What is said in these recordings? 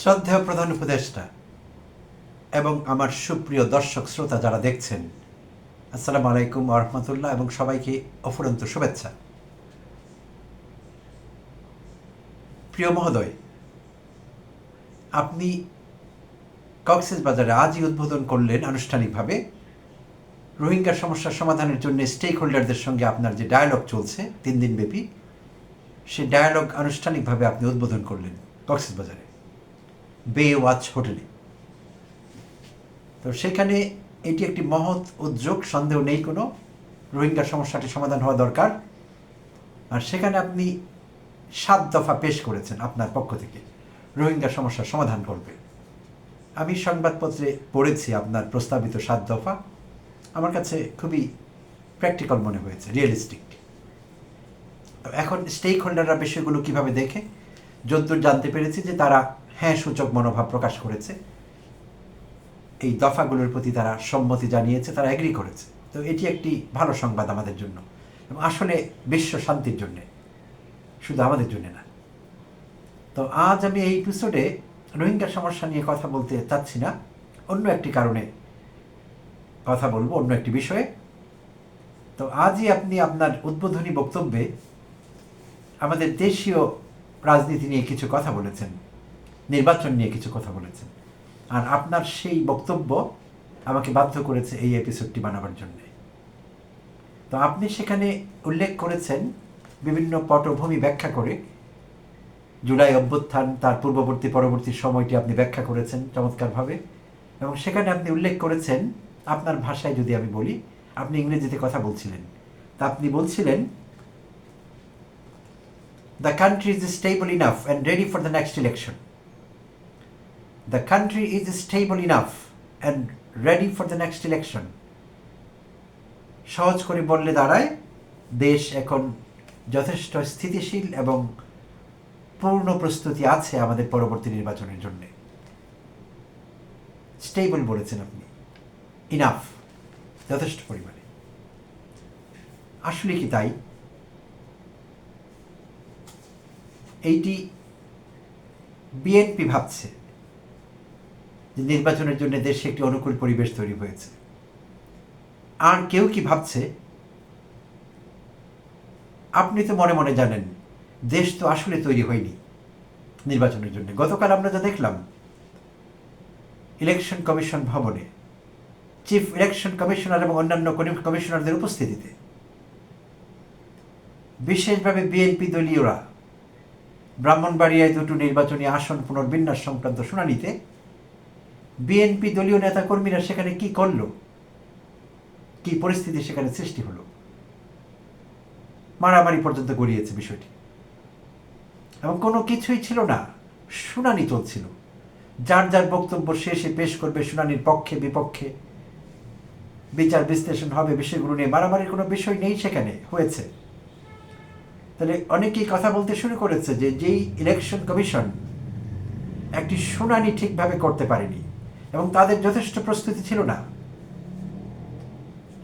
শ্রদ্ধেয় প্রধান উপদেষ্টা এবং আমার সুপ্রিয় দর্শক শ্রোতা যারা দেখছেন, আসসালামু আলাইকুম রহমতুল্লাহ এবং সবাইকে অফুরন্ত শুভেচ্ছা। প্রিয় মহোদয়, আপনি কক্সেস বাজারে আজই উদ্বোধন করলেন আনুষ্ঠানিকভাবে। রোহিঙ্গা সমস্যার সমাধানের জন্য স্টেক হোল্ডারদের সঙ্গে আপনার যে ডায়ালগ চলছে, তিন দিন ব্যাপী সেই ডায়ালগ আনুষ্ঠানিকভাবে আপনি উদ্বোধন করলেন কক্সেস বাজারে। বে ওয়াচ হোটেলে। তো সেখানে এটি একটি মহৎ উদ্যোগ, সন্দেহ নেই কোনো। রোহিঙ্গা সমস্যাটি সমাধান হওয়া দরকার। আর সেখানে আপনি সাত দফা পেশ করেছেন আপনার পক্ষ থেকে। রোহিঙ্গা সমস্যার সমাধান করবে। আমি সংবাদপত্রে পড়েছি আপনার প্রস্তাবিত সাত দফা। আমার কাছে খুবই প্র্যাকটিক্যাল মনে হয়েছে রিয়েলিস্টিক এখন স্টেক হোল্ডাররা বিষয়গুলো কীভাবে দেখে? যদ্দূর জানতে পেরেছি যে তারা হ্যাঁ সূচক মনোভাব প্রকাশ করেছে। এই দফাগুলোর প্রতি তারা সম্মতি জানিয়েছে, তারা এগ্রি করেছে। তো এটি একটি ভালো সংবাদ আমাদের জন্য এবং আসলে বিশ্ব শান্তির জন্যে, শুধু আমাদের জন্য না। তো আজ আমি এই এপিসোডে রোহিঙ্গা সমস্যা নিয়ে কথা বলতে চাচ্ছি না। অন্য একটি কারণে কথা বলব, অন্য একটি বিষয়ে। তো আজই আপনি আপনার উদ্বোধনী বক্তব্যে আমাদের দেশীয় রাজনীতি নিয়ে কিছু কথা বলেছেন। নির্বাচন নিয়ে কিছু কথা বলেছেন। আর আপনার সেই বক্তব্য আমাকে বাধ্য করেছে এই এপিসোডটি বানাবার জন্য। তো আপনি সেখানে উল্লেখ করেছেন বিভিন্ন পটভূমি ব্যাখ্যা করে জুলাই অভ্যুত্থান, তার পূর্ববর্তী, পরবর্তী সময়টি আপনি ব্যাখ্যা করেছেন চমৎকারভাবে। এবং সেখানে আপনি উল্লেখ করেছেন, আপনার ভাষায় যদি আমি বলি, আপনি ইংরেজিতে কথা বলছিলেন। তা আপনি বলছিলেন the country is stable enough and ready for the next election the country is stable enough and ready for the next election সহজ করে বললে দাঁড়ায়, দেশ এখন যথেষ্ট স্থিতিশীল এবং পূর্ণ প্রস্তুতি আছে আমাদের পরবর্তী নির্বাচনের জন্য। স্টেবল বলেছেন আপনি। ইনাফ যথেষ্ট পরিমাণে। আসলে কি তাই? এইটি বিএনপি ভাবছে। যে নির্বাচনের জন্য দেশে একটি অনুকূল পরিবেশ তৈরি হয়েছে। আর কেউ কি ভাবছে? আপনি তো মনে মনে জানেন, দেশ তো আসলে তৈরি হয়নি নির্বাচনের জন্য। গতকাল আমরা যা দেখলাম, ইলেকশন কমিশন ভবনে, চিফ ইলেকশন কমিশনার এবং অন্যান্য কমিশনারদের উপস্থিতিতে বিশেষভাবে বিএনপি দলীয়রা ব্রাহ্মণবাড়িয়ায় দুটো নির্বাচনী আসন পুনর্বিন্যাস সংক্রান্ত শুনানিতে বিএনপি দলীয় নেতাকর্মীরা সেখানে কি করল? কি পরিস্থিতি সেখানে সৃষ্টি হলো? মারামারি পর্যন্ত গড়িয়েছে বিষয়টি। এবং কোনো কিছুই ছিল না, শুনানি চলছিল। যার যার বক্তব্য শেষে পেশ করবে শুনানির পক্ষে, বিপক্ষে। বিচার বিশ্লেষণ হবে, বিষয়গুলো নিয়ে মারামারির কোনো বিষয় নেই সেখানে, হয়েছে। তাহলে অনেকেই কথা বলতে শুরু করেছে যে যেই ইলেকশন কমিশন একটি শুনানি ঠিকভাবে করতে পারেনি। এবং তাদের যথেষ্ট প্রস্তুতি ছিল না।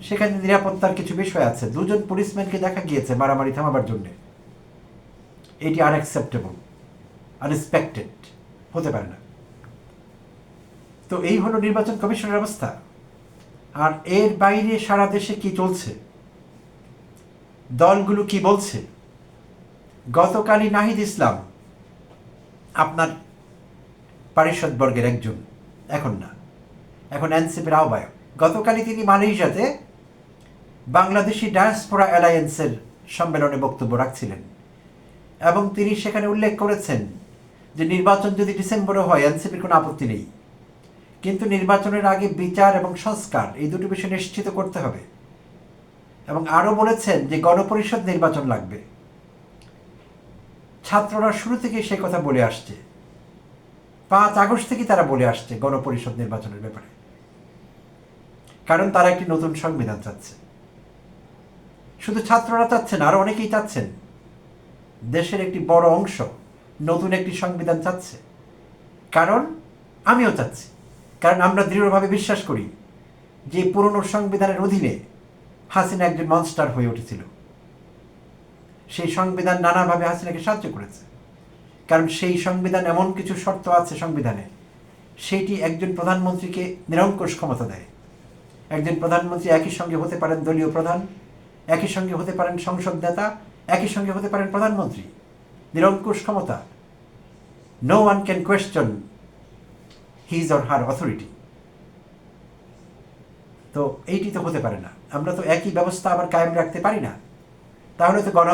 সেখানে নিরাপত্তার কিছু বিষয় আছে। দুজন পুলিশম্যানকে দেখা গিয়েছে মারামারি থামাবার জন্য। এটি আনএক্সেপ্টেবল, আনএক্সপেক্টেড, হতে পারে না। তো এই হলো নির্বাচন কমিশনের অবস্থা। আর এর বাইরে সারা দেশে কি চলছে? দলগুলো কি বলছে? গতকালই নাহিদ ইসলাম আপনার পারিষদ বর্গের একজন এখন না। এখন এনসিপির আহ্বায়ক। গতকালই তিনি মালয়েশিয়াতে বাংলাদেশি ডায়াসপোরা অ্যালায়েন্সের সম্মেলনে বক্তব্য রাখছিলেন। এবং তিনি সেখানে উল্লেখ করেছেন যে নির্বাচন যদি ডিসেম্বরে হয়, এনসিপির কোনো আপত্তি নেই। কিন্তু নির্বাচনের আগে বিচার এবং সংস্কার, এই দুটি বিষয় নিশ্চিত করতে হবে। এবং আরও বলেছেন যে গণপরিষদ নির্বাচন লাগবে। ছাত্ররা শুরু থেকে সে কথা বলে আসছে। পাঁচ আগস্ট থেকে তারা বলে আসছে গণপরিষদ নির্বাচনের ব্যাপারে। কারণ তারা একটি নতুন সংবিধান চাচ্ছে। শুধু ছাত্ররা চাচ্ছেন আরও অনেকেই চাচ্ছেন। দেশের একটি বড় অংশ নতুন একটি সংবিধান চাচ্ছে। কারণ আমিও চাচ্ছি। কারণ আমরা দৃঢ়ভাবে বিশ্বাস করি যে পুরনো সংবিধানের অধীনে হাসিনা একজন মনস্টার হয়ে উঠেছিল। সেই সংবিধান নানাভাবে হাসিনাকে সাহায্য করেছে। কারণ সেই সংবিধান এমন কিছু শর্ত আছে সংবিধানে। সেইটি একজন প্রধানমন্ত্রীকে নিরঙ্কুশ ক্ষমতা দেয়। একজন প্রধানমন্ত্রী একই সঙ্গে হতে পারেন দলীয় প্রধান, একই সঙ্গে হতে পারেন সংসদ নেতা, একই সঙ্গে হতে পারেন প্রধানমন্ত্রী। নিরঙ্কুশ ক্ষমতা। No one can question his or her authority তো এইটি তো হতে পারে না। আমরা তো একই ব্যবস্থা আবার কায়েম রাখতে পারি না। তাহলে তো গণ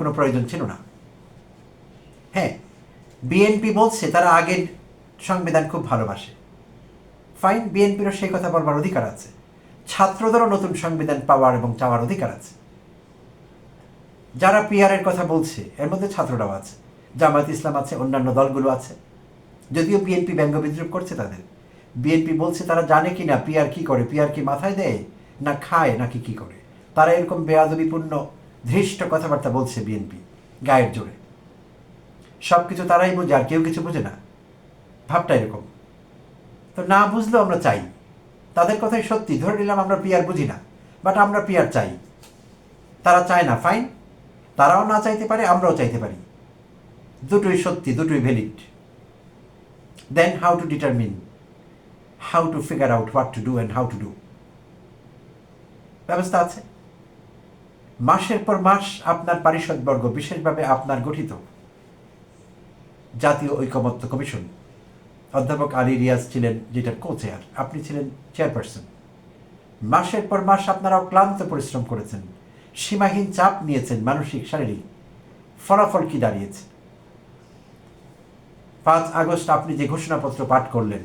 কোনো প্রয়োজন ছিল না। হ্যাঁ বিএনপি বলছে তারা আগের সংবিধান খুব ভালোবাসে। ফাইন বিএনপিরও সেই কথা বলবার অধিকার আছে। ছাত্রদেরও নতুন সংবিধান পাওয়ার এবং চাওয়ার অধিকার আছে। যারা পিআরের কথা বলছে, এর মধ্যে ছাত্ররাও আছে। জামায়াত ইসলাম আছে, অন্যান্য দলগুলো আছে। যদিও বিএনপি ব্যঙ্গ বিদ্রুপ করছে তাদের। বিএনপি বলছে তারা জানে কি না পিআর কি করে পিআর কি মাথায় দেয়, না খায়, নাকি কি করে। তারা এরকম বেয়াদবিপূর্ণ, ধৃষ্ট কথাবার্তা বলছে বিএনপি গায়ের জোরে। সব কিছু তারাই বোঝে আর কেউ কিছু বোঝে না। ভাবটা এরকম। তো না বুঝলেও আমরা চাই। তাদের কথাই সত্যি। ধরে নিলাম আমরা পিয়ার বুঝি না বাট আমরা পিয়ার চাই। তারা চায় না ফাইন তারাও না চাইতে পারে, আমরাও চাইতে পারি। দুটোই সত্যি, দুটোই valid then how to determine how to figure out what to do and how to do ব্যবস্থা আছে। মাসের পর মাস আপনার পারিষদবর্গ বিশেষভাবে আপনার গঠিত। জাতীয় ঐকমত্য কমিশন। অধ্যাপক আলী রিয়াজ ছিলেন যেটার কো চেয়ার আপনি ছিলেন চেয়ারপারসন মাসের পর মাস আপনারা ক্লান্ত পরিশ্রম করেছেন, সীমাহীন চাপ নিয়েছেন মানসিক, শারীরিক। ফলাফল কি দাঁড়িয়েছে? পাঁচ আগস্ট আপনি যে ঘোষণাপত্র পাঠ করলেন,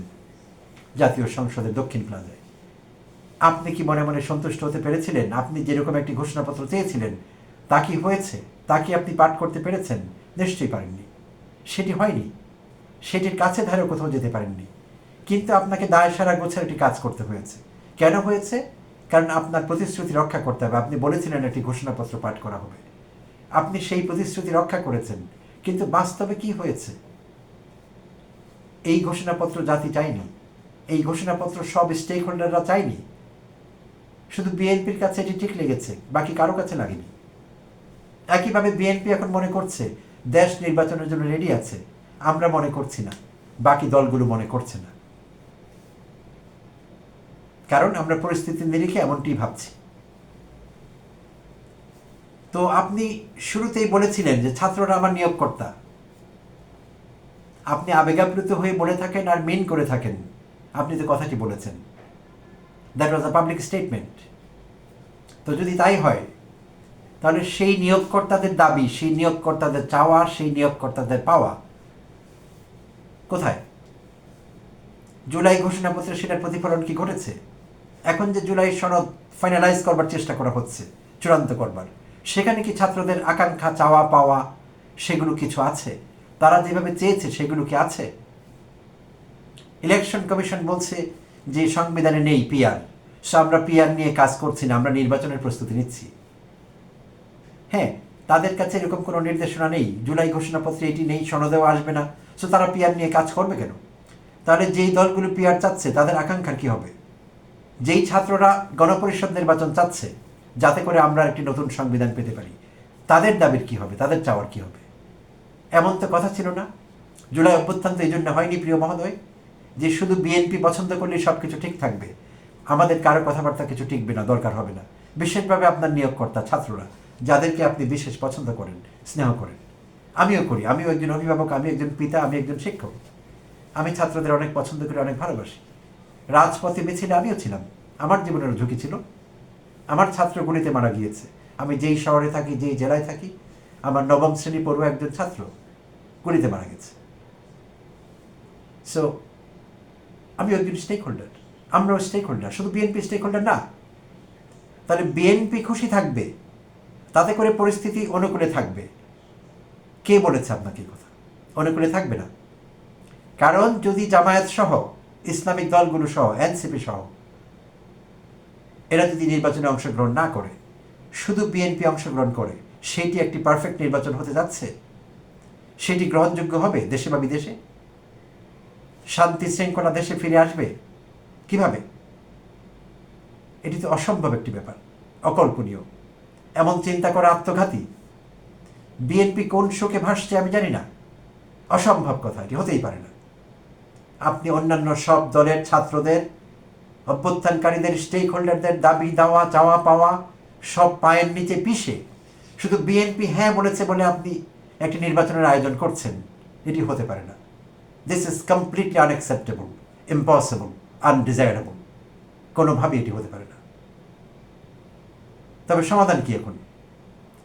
জাতীয় সংসদের দক্ষিণ প্লাজায়। আপনি কি মনে মনে সন্তুষ্ট হতে পেরেছিলেন? আপনি যেরকম একটি ঘোষণাপত্র চেয়েছিলেন, তা কি হয়েছে? তা কি আপনি পাঠ করতে পেরেছেন? নিশ্চয়ই পারেননি। সেটি হয়নি। সেটির কাছে ধারে কোথাও যেতে পারেননি। কিন্তু আপনাকে দায় সারা গোছের একটি কাজ করতে হয়েছে। কেন হয়েছে? কারণ আপনার প্রতিশ্রুতি রক্ষা করতে হবে। আপনি বলেছিলেন একটি ঘোষণাপত্র পাঠ করা হবে। আপনি সেই প্রতিশ্রুতি রক্ষা করেছেন। কিন্তু বাস্তবে কি হয়েছে? এই ঘোষণাপত্র জাতি চায়নি। এই ঘোষণাপত্র সব স্টেক হোল্ডাররা চায়নি। শুধু বিএনপির কাছে এটি ঠিক লেগেছে, বাকি কারও কাছে লাগেনি। একইভাবে বিএনপি এখন মনে করছে দেশ নির্বাচনের জন্য রেডি আছে, আমরা মনে করছি না। বাকি দলগুলো মনে করছে না। কারণ আমরা পরিস্থিতির নিরিখে এমনটি ভাবছি। তো আপনি শুরুতেই বলেছিলেন যে ছাত্ররা আমার নিয়োগকর্তা। আপনি আবেগাপ্লুত হয়ে বলে থাকেন আর মেন করে থাকেন। আপনি তো কথাটি বলেছেন। That was a public statement তো যদি তাই হয় তাহলে সেই নিয়োগকর্তাদের দাবি, সেই নিয়োগকর্তাদের চাওয়া, সেই নিয়োগকর্তাদের পাওয়া। কোথায়? জুলাই ঘোষণাপত্রে সেটার প্রতিফলন কি ঘটেছে? এখন যে জুলাই সনদ ফাইনালাইজ করবার চেষ্টা করা হচ্ছে, চূড়ান্ত করবার, সেখানে কি ছাত্রদের আকাঙ্ক্ষা, চাওয়া, পাওয়া, সেগুলো কিছু আছে? তারা যেভাবে চেয়েছে, সেগুলো কি আছে? ইলেকশন কমিশন বলছে যে সংবিধানে নেই পিয়ার সো আমরা পিআর নিয়ে কাজ করছি না, আমরা নির্বাচনের প্রস্তুতি নিচ্ছি। হ্যাঁ তাদের কাছে এরকম কোনো নির্দেশনা নেই, জুলাই ঘোষণাপত্রে এটি নেই, সনদেও আসবে না। সো তারা পিয়ার নিয়ে কাজ করবে কেন? তাহলে যেই দলগুলো পিআর চাচ্ছে, তাদের আকাঙ্ক্ষার কি হবে? যেই ছাত্ররা গণপরিষদ নির্বাচন চাচ্ছে, যাতে করে আমরা একটি নতুন সংবিধান পেতে পারি, তাদের দাবির কি হবে? তাদের চাওয়ার কি হবে? এমন তো কথা ছিল না। জুলাই অভ্যুত্থান তো এই জন্য হয়নি, প্রিয় মহোদয়, যে শুধু বিএনপি পছন্দ করলেই সব কিছু ঠিক থাকবে। আমাদের কারও কথাবার্তা কিছু টিকবে না, দরকার হবে না। বিশেষভাবে আপনার নিয়োগকর্তা, ছাত্ররা। যাদেরকে আপনি বিশেষ পছন্দ করেন, স্নেহ করেন। আমিও করি। আমিও একজন অভিভাবক, আমি একজন পিতা, আমি একজন শিক্ষক। আমি ছাত্রদের অনেক পছন্দ করি, অনেক ভালোবাসি। রাজপথে মিছিলে আমিও ছিলাম। আমার জীবনের ঝুঁকি ছিল। আমার ছাত্র গুলিতে মারা গিয়েছে। আমি যেই শহরে থাকি, যেই জেলায় থাকি, আমার নবম শ্রেণি পড়ুয়া একজন ছাত্র গুলিতে মারা গেছে। সো আমি একজন স্টেক হোল্ডার আমরাও স্টেক হোল্ডার শুধু বিএনপি স্টেক হোল্ডার না। তাহলে বিএনপি খুশি থাকবে? তাতে করে পরিস্থিতি অনুকূলে থাকবে। কে বলেছে আপনাকে কথা? অনুকূলে থাকবে না। কারণ যদি জামায়াত সহ, ইসলামিক দলগুলো সহ, এনসিপি সহ, এরা যদি নির্বাচনে অংশগ্রহণ না করে, শুধু বিএনপি অংশগ্রহণ করে, সেটি একটি পারফেক্ট নির্বাচন হতে যাচ্ছে? সেটি গ্রহণযোগ্য হবে দেশে বা বিদেশে? শান্তি শৃঙ্খলা দেশে ফিরে আসবে? কীভাবে? এটি তো অসম্ভব একটি ব্যাপার। অকল্পনীয়। এমন চিন্তা করা আত্মঘাতী? বিএনপি কোন শোকে ভাসছে আমি জানি না। অসম্ভব কথা, এটি হতেই পারে না। আপনি অন্যান্য সব দলের ছাত্রদের, অভ্যুত্থানকারীদের স্টেক হোল্ডারদের দাবি দেওয়া, চাওয়া পাওয়া, সব পায়ের নিচে পিষে শুধু বিএনপি হ্যাঁ বলেছে বলে আপনি একটি নির্বাচনের আয়োজন করছেন, এটি হতে পারে না। This is completely unacceptable impossible undesirable কোনোভাবেই এটি হতে পারে না। তবে সমাধান কি এখন?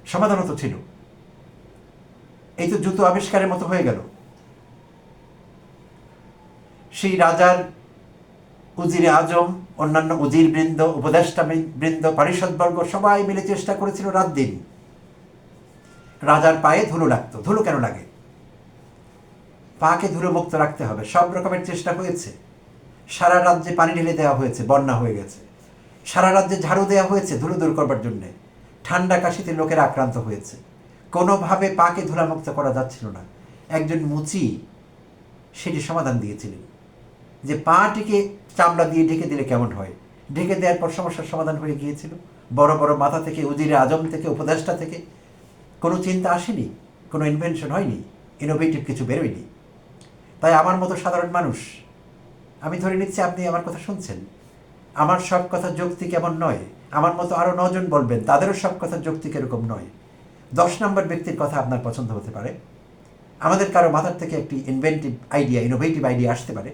সমাধানও তো ছিল। এই তো জুতো আবিষ্কারের মতো হয়ে গেল। সেই রাজার উজিরে আজম, অন্যান্য উজির বৃন্দ, উপদেষ্টা বৃন্দ, পারিষদবর্গ সবাই মিলে চেষ্টা করেছিল রাত দিন। রাজার পায়ে ধুলো লাগতো। ধুলো কেন লাগে? পাকে ধুলো মুক্ত রাখতে হবে। সব রকমের চেষ্টা হয়েছে। সারা রাজ্যে পানি ঢেলে দেওয়া হয়েছে, বন্যা হয়ে গেছে। সারা রাজ্যে ঝাড়ু দেওয়া হয়েছে ধুলো দূর করবার জন্যে। ঠান্ডা কাশিতে লোকেরা আক্রান্ত হয়েছে। কোনোভাবে পাকে ধুলামুক্ত করা যাচ্ছিল না। একজন মুচি সেটি সমাধান দিয়েছিলেন। যে পাটিকে চামড়া দিয়ে ঢেকে দিলে কেমন হয়? ঢেকে দেওয়ার পর সমস্যার সমাধান হয়ে গিয়েছিল। বড় বড় মাথা থেকে, উজিরে আজম থেকে, উপদেষ্টা থেকে। কোনো চিন্তা আসেনি? কোনো ইনভেনশন হয়নি? ইনোভেটিভ কিছু বেরোয়নি? তাই আমার মতো সাধারণ মানুষ, আমি ধরে নিচ্ছি আপনি আমার কথা শুনছেন। আমার সব কথা যৌক্তিক এমন নয়? আমার মতো আরও নজন বলবেন, তাদেরও সব কথা যৌক্তিক এরকম নয়? দশ নম্বর ব্যক্তির কথা আপনার পছন্দ হতে পারে। আমাদের কারও মাথার থেকে একটি ইনভেন্টিভ আইডিয়া ইনোভেটিভ আইডিয়া আসতে পারে।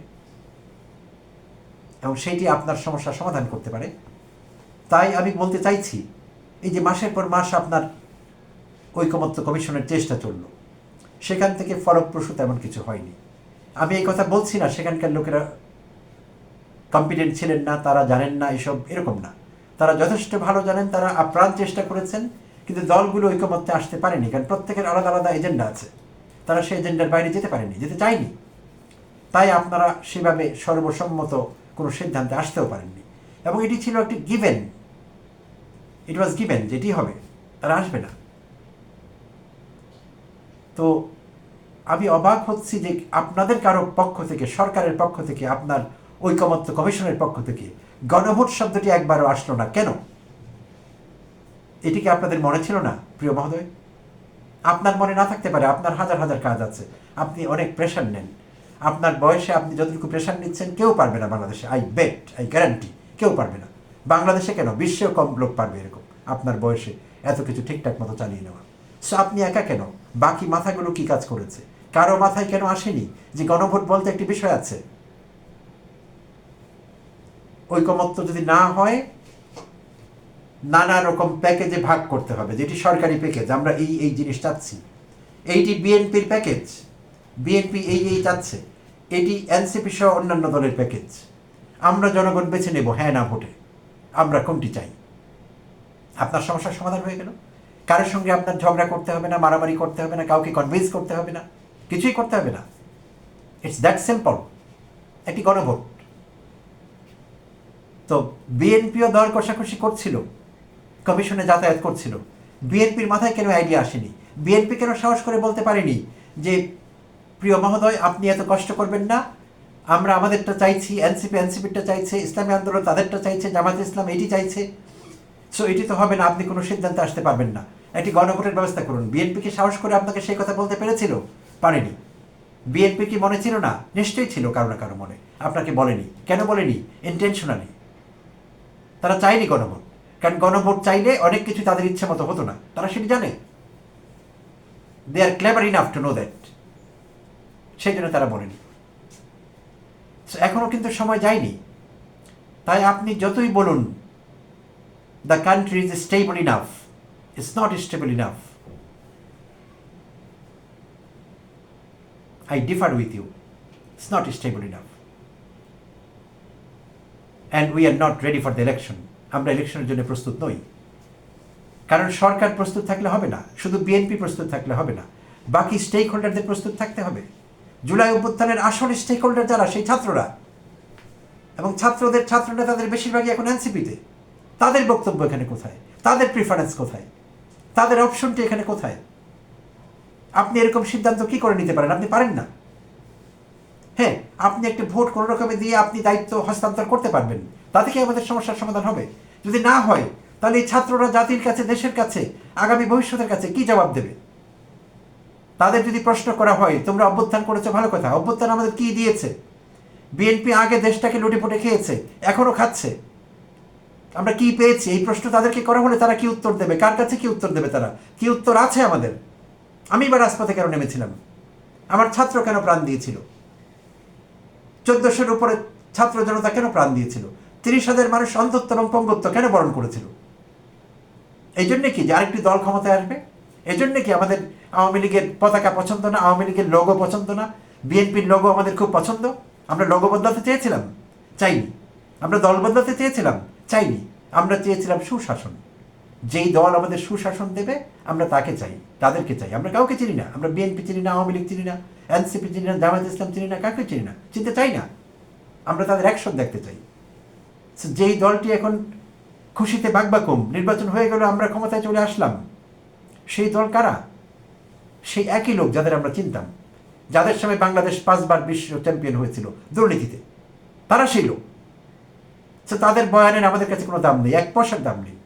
এবং সেইটি আপনার সমস্যার সমাধান করতে পারে। তাই আমি বলতে চাইছি, এই যে মাসের পর মাস আপনার ঐকমত্য কমিশনের চেষ্টা চলল। সেখান থেকে ফলপ্রসূ তেমন কিছু হয়নি। আমি এই কথা বলছি না, সেখানকার লোকেরা কম্পিটেন্ট ছিলেন না, তারা জানেন না, এসব এরকম না। তারা যথেষ্ট ভালো জানেন, তারা আপ্রাণ চেষ্টা করেছেন, কিন্তু দলগুলো ঐকমত্যে আসতে পারেনি, কারণ প্রত্যেকের আলাদা আলাদা এজেন্ডা আছে। তারা সেই এজেন্ডার বাইরে যেতে পারেনি, যেতে চায়নি। তাই আপনারা সেভাবে সর্বসম্মত কোনো সিদ্ধান্তে আসতেও পারেননি। এবং এটি ছিল একটি গিভেন ইট ওয়াজ গিভেন যেটি হবে, তারা আসবে না। তো আমি অবাক হচ্ছি যে আপনাদের কারও পক্ষ থেকে, সরকারের পক্ষ থেকে আপনার ঐকমত্য কমিশনের পক্ষ থেকে। গণভোট শব্দটি একবারও আসলো না। কেন? এটি কি আপনাদের মনে ছিল না, প্রিয় মহোদয়? আপনার মনে না থাকতে পারে, আপনার হাজার হাজার কাজ আছে। আপনি অনেক প্রেশার নেন। আপনার বয়সে আপনি যতটুকু প্রেশার নিচ্ছেন, কেউ পারবে না বাংলাদেশে। আই বেট আই গ্যারান্টি কেউ পারবে না। বাংলাদেশে কেন? বিশ্বেও কম লোক পারবে এরকম। আপনার বয়সে এত কিছু ঠিকঠাক মতো চালিয়ে নেওয়া। সো আপনি একা কেন? বাকি মাথাগুলো কি কাজ করেছে? কারও মাথায় কেন আসেনি যে গণভোট বলতে একটি বিষয় আছে? ঐকমত্য যদি না হয়, নানা রকম প্যাকেজে ভাগ করতে হবে, যেটি সরকারি প্যাকেজ, আমরা এই এই জিনিস চাচ্ছি। এইটি বিএনপির প্যাকেজ, বিএনপি এই এই চাচ্ছে। এটি এনসিপি সহ অন্যান্য দলের প্যাকেজ। আমরা জনগণ বেছে নেব হ্যাঁ না ভোটে। আমরা কোনটি চাই? আপনার সমস্যার সমাধান হয়ে গেল। কারোর সঙ্গে আপনার ঝগড়া করতে হবে না, মারামারি করতে হবে না, কাউকে কনভিন্স করতে হবে না, কিছুই করতে হবে না। ইটস দ্যাট সিম্পল একটি গণভোট। তো বিএনপিও দর কষাকষি করছিল, কমিশনে যাতায়াত করছিল। বিএনপির মাথায় কেন আইডিয়া আসেনি? বিএনপি কেন সাহস করে বলতে পারেনি যে, প্রিয় মহোদয়, আপনি এত কষ্ট করবেন না। আমরা আমাদেরটা চাইছি, এনসিপি এনসিপিটা চাইছে, ইসলামী আন্দোলন তাদেরটা চাইছে জামাত ইসলাম এটি চাইছে। সো এটি তো হবে না, আপনি কোনো সিদ্ধান্তে আসতে পারবেন না। একটি গণভোটের ব্যবস্থা করুন। বিএনপিকে সাহস করে আপনাকে সেই কথা বলতে পেরেছিল? পারেনি। বিএনপি কি মনে ছিল না? নিশ্চয়ই ছিল, কারও না কারও মনে। আপনাকে বলেনি। কেন বলেনি? ইন্টেনশনালি তারা চায়নি গণভোট। কারণ গণভোট চাইলে অনেক কিছু তাদের ইচ্ছা মতো হতো না। তারা সেটি জানে। They are clever enough to know that সেই জন্য তারা বলেনি। এখনও কিন্তু সময় যায়নি। তাই আপনি যতই বলুন the country is stable enough it's not stable enough I differ with you. It's not stable enough. And we are not ready for the election. আমরা ইলেকশনের জন্য প্রস্তুত নই। কারণ সরকার প্রস্তুত থাকলে হবে না। শুধু বিএনপি প্রস্তুত থাকলে হবে না। বাকি স্টেক হোল্ডারদের প্রস্তুত থাকতে হবে। জুলাই অভ্যুত্থানের আসল স্টেক হোল্ডার যারা, সেই ছাত্ররা। এবং ছাত্রদের ছাত্র নেতাদের বেশিরভাগই এখন এনসিপিতে তাদের বক্তব্য এখানে কোথায়? তাদের প্রিফারেন্স কোথায়? তাদের অপশনটি এখানে কোথায়? আপনি এরকম সিদ্ধান্ত কি করে নিতে পারেন? আপনি পারেন না? হ্যাঁ আপনি একটা ভোট কোনো রকমে দিয়ে আপনি দায়িত্ব হস্তান্তর করতে পারবেন। তাতে কি আমাদের সমস্যার সমাধান হবে? যদি না হয়, তাহলে এই ছাত্ররা জাতির কাছে, দেশের কাছে, আগামী ভবিষ্যতের কাছে কি জবাব দেবে? তাদের যদি প্রশ্ন করা হয়, তোমরা অভ্যুত্থান করেছ, ভালো কথা, অভ্যুত্থান আমাদের কি দিয়েছে? বিএনপি আগে দেশটাকে লুটেপুটে খেয়েছে, এখনও খাচ্ছে। আমরা কি পেয়েছি? এই প্রশ্ন তাদেরকে করা হলে তারা কি উত্তর দেবে? কার কাছে কি উত্তর দেবে তারা? কি উত্তর আছে আমাদের? আমি বা রাজপথে কেন নেমেছিলাম? আমার ছাত্র কেন প্রাণ দিয়েছিল? চোদ্দশোর উপরে ছাত্র জনতা কেন প্রাণ দিয়েছিল? তিরিশ হাজার মানুষ অন্ধত্ব এবং পঙ্গত্ব কেন বরণ করেছিল? এই জন্যে কি যে আরেকটি দল ক্ষমতায় আসবে? এই জন্যে কি আমাদের আওয়ামী লীগের পতাকা পছন্দ না, আওয়ামী লীগের লোগো পছন্দ না? বিএনপির লোগো আমাদের খুব পছন্দ? আমরা লোগো বদলাতে চেয়েছিলাম? চাইনি। আমরা দল বদলাতে চেয়েছিলাম? চাইনি। আমরা চেয়েছিলাম সুশাসন। যেই দল আমাদের সুশাসন দেবে, আমরা তাকে চাই, তাদেরকে চাই। আমরা কাউকে চিনি না। আমরা বিএনপি চিনি না, আওয়ামী লীগ চিনি না। এনসিপি চিনি না, জামায়াত ইসলাম চিনি না কাউকে চিনি না? চিনতে চাই না। আমরা তাদের অ্যাকশন দেখতে চাই। যেই দলটি এখন খুশিতে বাগবাকুম, নির্বাচন হয়ে গেল, আমরা ক্ষমতায় চলে আসলাম। সেই দল কারা? সেই একই লোক যাদের আমরা চিনতাম, যাদের সময় বাংলাদেশ পাঁচবার বিশ্ব চ্যাম্পিয়ন হয়েছিল দুর্নীতিতে। তারা সেই লোক। তো তাদের বয়ানের আমাদের কাছে কোনো দাম নেই, এক পয়সার দাম নেই।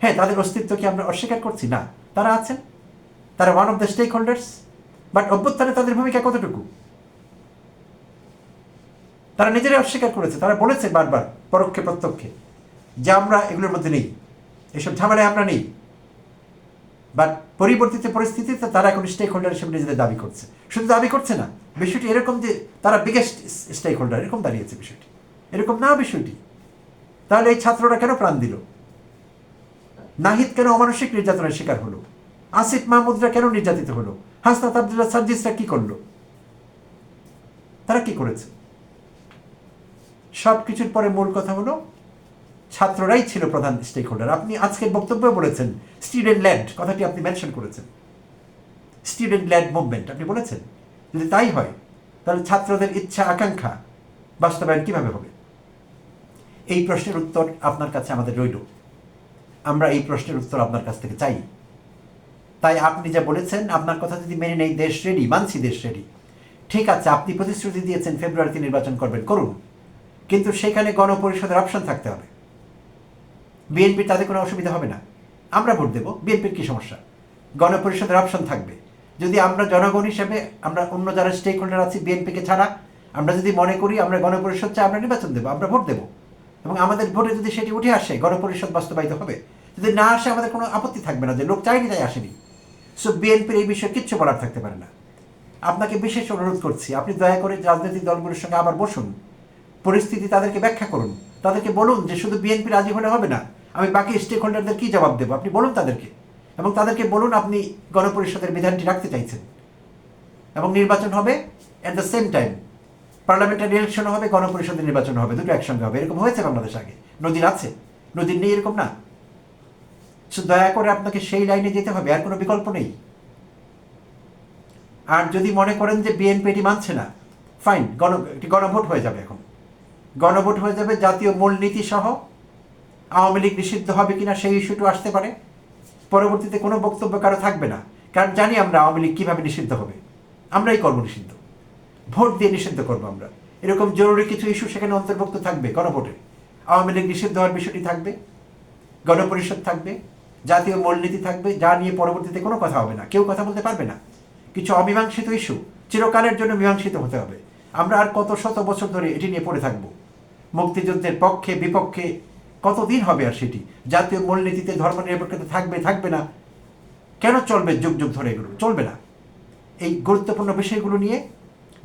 হ্যাঁ তাদের অস্তিত্ব কি আমরা অস্বীকার করছি? না। তারা আছেন। তারা one of the stakeholders but অভ্যুত্থানে তাদের ভূমিকা কতটুকু? তারা নিজেরাই অস্বীকার করেছে, তারা বলেছে বারবার, পরোক্ষে, প্রত্যক্ষে, যে আমরা এগুলোর মধ্যে নেই, এসব ঝামেলায় আমরা নেই। বাট পরিবর্তিত পরিস্থিতিতে তারা এখন স্টেক হোল্ডার হিসেবে নিজেদের দাবি করছে। শুধু দাবি করছে না, বিষয়টি এরকম যে তারা বিগেস্ট স্টেক হোল্ডার এরকম দাঁড়িয়েছে বিষয়টি। এরকম না বিষয়টি। তাহলে এই ছাত্ররা কেন প্রাণ দিল? নাহিদ কেন অমানসিক নির্যাতনের শিকার হলো? আসিফ মাহমুদরা কেন নির্যাতিত হলো? হাসনাত আবদুল্লাহ সার্জিসরা কি করল? তারা কি করেছে? সব কিছুর পরে মূল কথা হলো, ছাত্ররাই ছিল প্রধান স্টেক হোল্ডার আপনি আজকের বক্তব্য বলেছেন স্টুডেন্ট ল্যান্ড কথাটি আপনি মেনশন করেছেন। স্টুডেন্ট ল্যান্ড মুভমেন্ট আপনি বলেছেন যদি তাই হয়, তাহলে ছাত্রদের ইচ্ছা, আকাঙ্ক্ষা বাস্তবায়ন কীভাবে হবে? এই প্রশ্নের উত্তর আপনার কাছে আমাদের রইল। আমরা এই প্রশ্নের উত্তর আপনার কাছ থেকে চাই। তাই আপনি যা বলেছেন, আপনার কথা যদি মেনে নেই, দেশ রেডি মানছি দেশ রেডি ঠিক আছে, আপনি প্রতিশ্রুতি দিয়েছেন ফেব্রুয়ারিতে নির্বাচন করবেন, করুন। কিন্তু সেখানে গণপরিষদের অপশন থাকতে হবে। বিএনপির তাদের কোনো অসুবিধা হবে না। আমরা ভোট দেবো বিএনপির কী সমস্যা? গণপরিষদের অপশন থাকবে। যদি আমরা জনগণ হিসেবে, আমরা অন্য যারা স্টেক হোল্ডার আছি বিএনপিকে ছাড়া, আমরা যদি মনে করি আমরা গণপরিষদ চাই, আমরা নির্বাচন দেবো, আমরা ভোট দেবো। এবং আমাদের ভোটে যদি সেটি উঠে আসে, গণপরিষদ বাস্তবায়িত হবে। যদি না আসে, আমাদের কোনো আপত্তি থাকবে না যে লোক চাইনি তাই আসেনি। সো বিএনপির এই বিষয়ে কিচ্ছু বলার থাকতে পারে না। আপনাকে বিশেষ অনুরোধ করছি, আপনি দয়া করে রাজনৈতিক দলগুলোর সঙ্গে আবার বসুন, পরিস্থিতি তাদেরকে ব্যাখ্যা করুন, তাদেরকে বলুন যে শুধু বিএনপি রাজি হলে হবে না, আমি বাকি স্টেক হোল্ডারদের কী জবাব দেবো? আপনি বলুন তাদেরকে, এবং তাদেরকে বলুন আপনি গণপরিষদের বিধানটি রাখতে চাইছেন, এবং নির্বাচন হবে at the same time parliamentary election হবে, গণপরিষদের নির্বাচন হবে, দুটো একসঙ্গে হবে, এরকম হয়েছে বাংলাদেশ আগে, নদীর আছে, নদীর নেই এরকম না। দয়া করে আপনাকে সেই লাইনে যেতে হবে, আর কোনো বিকল্প নেই। আর যদি মনে করেন যে বিএনপি এটি মানছে না ফাইন গণ একটি গণভোট হয়ে যাবে এখন। গণভোট হয়ে যাবে, জাতীয় মূলনীতি সহ আওয়ামী লীগ নিষিদ্ধ হবে কিনা সেই ইস্যুটি আসতে পারে। পরবর্তীতে কোনো বক্তব্য কারও থাকবে না, কারণ জানি আমরা আওয়ামী লীগ কীভাবে নিষিদ্ধ হবে। আমরাই করব নিষিদ্ধ ভোট দিয়ে নিষিদ্ধ করব আমরা। এরকম জরুরি কিছু ইস্যু সেখানে অন্তর্ভুক্ত থাকবে গণভোটে। আওয়ামী লীগ নিষিদ্ধ হওয়ার বিষয়টি থাকবে, গণপরিষদ থাকবে জাতীয় মূলনীতি থাকবে, যা নিয়ে পরবর্তীতে কোনো কথা হবে না। কেউ কথা বলতে পারবে না। কিছু অমীমাংসিত ইস্যু চিরকালের জন্য মীমাংসিত হতে হবে। আমরা আর কত শত বছর ধরে এটি নিয়ে পড়ে থাকব। মুক্তিযুদ্ধের পক্ষে, বিপক্ষে কতদিন হবে আর সেটি? জাতীয় মূলনীতিতে ধর্মনিরপেক্ষতা থাকবে থাকবে না। কেন চলবে যুগ যুগ ধরে এগুলো? চলবে না। এই গুরুত্বপূর্ণ বিষয়গুলো নিয়ে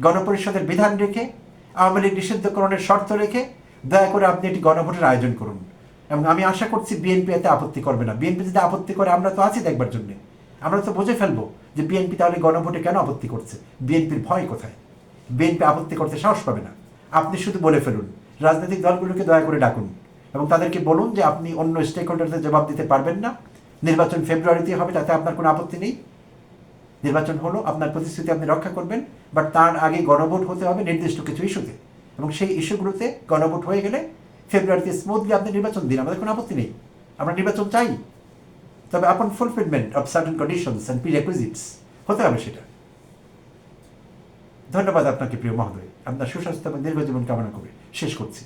গণপরিষদের বিধান রেখে, আওয়ামী লীগ নিষিদ্ধকরণের শর্ত রেখে, দয়া করে আপনি একটি গণভোটের আয়োজন করুন। এবং আমি আশা করছি বিএনপি এতে আপত্তি করবে না। বিএনপি যদি আপত্তি করে, আমরা তো আছি দেখবার জন্য। আমরা তো বুঝে ফেলব যে বিএনপি তাহলে গণভোটে কেন আপত্তি করছে? বিএনপির ভয় কোথায়? বিএনপি আপত্তি করতে সাহস পাবে না। আপনি শুধু বলে ফেলুন, রাজনৈতিক দলগুলোকে দয়া করে ডাকুন এবং তাদেরকে বলুন যে আপনি অন্য স্টেক হোল্ডারদের জবাব দিতে পারবেন না। নির্বাচন ফেব্রুয়ারিতে হবে, তাতে আপনার কোনো আপত্তি নেই। নির্বাচন হলো, আপনার প্রতিশ্রুতি আপনি রক্ষা করবেন বাট তার আগে গণভোট হতে হবে নির্দিষ্ট কিছু ইস্যুতে এবং সেই ইস্যুগুলোতে গণভোট হয়ে গেলে ফেব্রুয়ারিতে স্মুথলি আপনি নির্বাচন দিন, আমাদের কোনো আপত্তি নেই। আমরা নির্বাচন চাই। তবে upon fulfilment of certain conditions and prerequisites হতে হবে সেটা। ধন্যবাদ আপনাকে প্রিয় মহোদয়। আপনার সুস্বাস্থ্য এবং দীর্ঘ জীবন কামনা করে শেষ করছি।